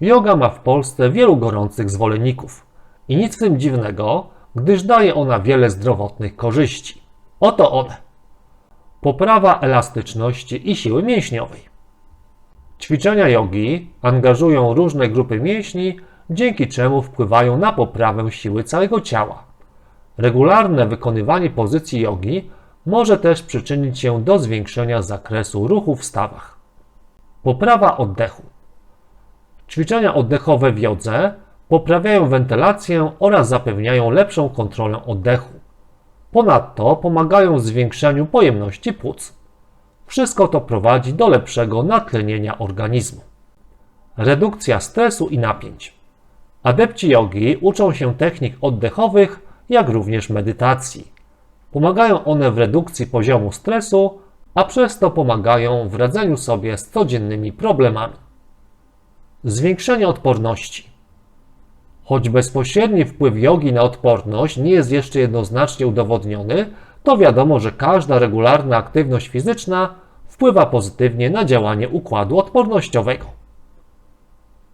Yoga ma w Polsce wielu gorących zwolenników i nic w tym dziwnego, gdyż daje ona wiele zdrowotnych korzyści. Oto one. Poprawa elastyczności i siły mięśniowej. Ćwiczenia jogi angażują różne grupy mięśni, dzięki czemu wpływają na poprawę siły całego ciała. Regularne wykonywanie pozycji jogi może też przyczynić się do zwiększenia zakresu ruchu w stawach. Poprawa oddechu. Ćwiczenia oddechowe w jodze poprawiają wentylację oraz zapewniają lepszą kontrolę oddechu. Ponadto pomagają w zwiększeniu pojemności płuc. Wszystko to prowadzi do lepszego natlenienia organizmu. Redukcja stresu i napięć. Adepci jogi uczą się technik oddechowych, jak również medytacji. Pomagają one w redukcji poziomu stresu, a przez to pomagają w radzeniu sobie z codziennymi problemami. Zwiększenie odporności. Choć bezpośredni wpływ jogi na odporność nie jest jeszcze jednoznacznie udowodniony, to wiadomo, że każda regularna aktywność fizyczna wpływa pozytywnie na działanie układu odpornościowego.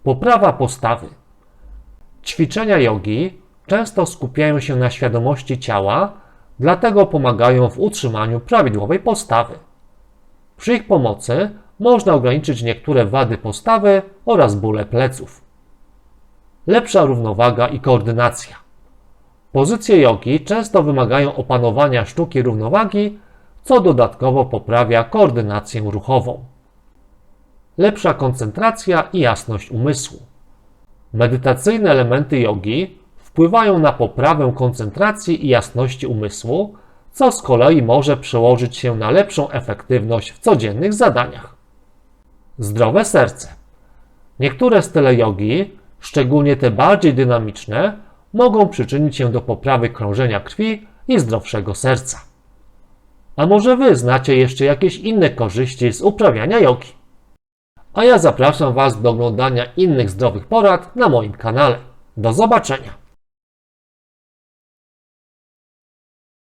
Poprawa postawy. Ćwiczenia jogi często skupiają się na świadomości ciała, dlatego pomagają w utrzymaniu prawidłowej postawy. Przy ich pomocy można ograniczyć niektóre wady postawy oraz bóle pleców. Lepsza równowaga i koordynacja. Pozycje jogi często wymagają opanowania sztuki równowagi, co dodatkowo poprawia koordynację ruchową. Lepsza koncentracja i jasność umysłu. Medytacyjne elementy jogi wpływają na poprawę koncentracji i jasności umysłu, co z kolei może przełożyć się na lepszą efektywność w codziennych zadaniach. Zdrowe serce. Niektóre style jogi, szczególnie te bardziej dynamiczne, mogą przyczynić się do poprawy krążenia krwi i zdrowszego serca. A może Wy znacie jeszcze jakieś inne korzyści z uprawiania jogi? A ja zapraszam Was do oglądania innych zdrowych porad na moim kanale. Do zobaczenia!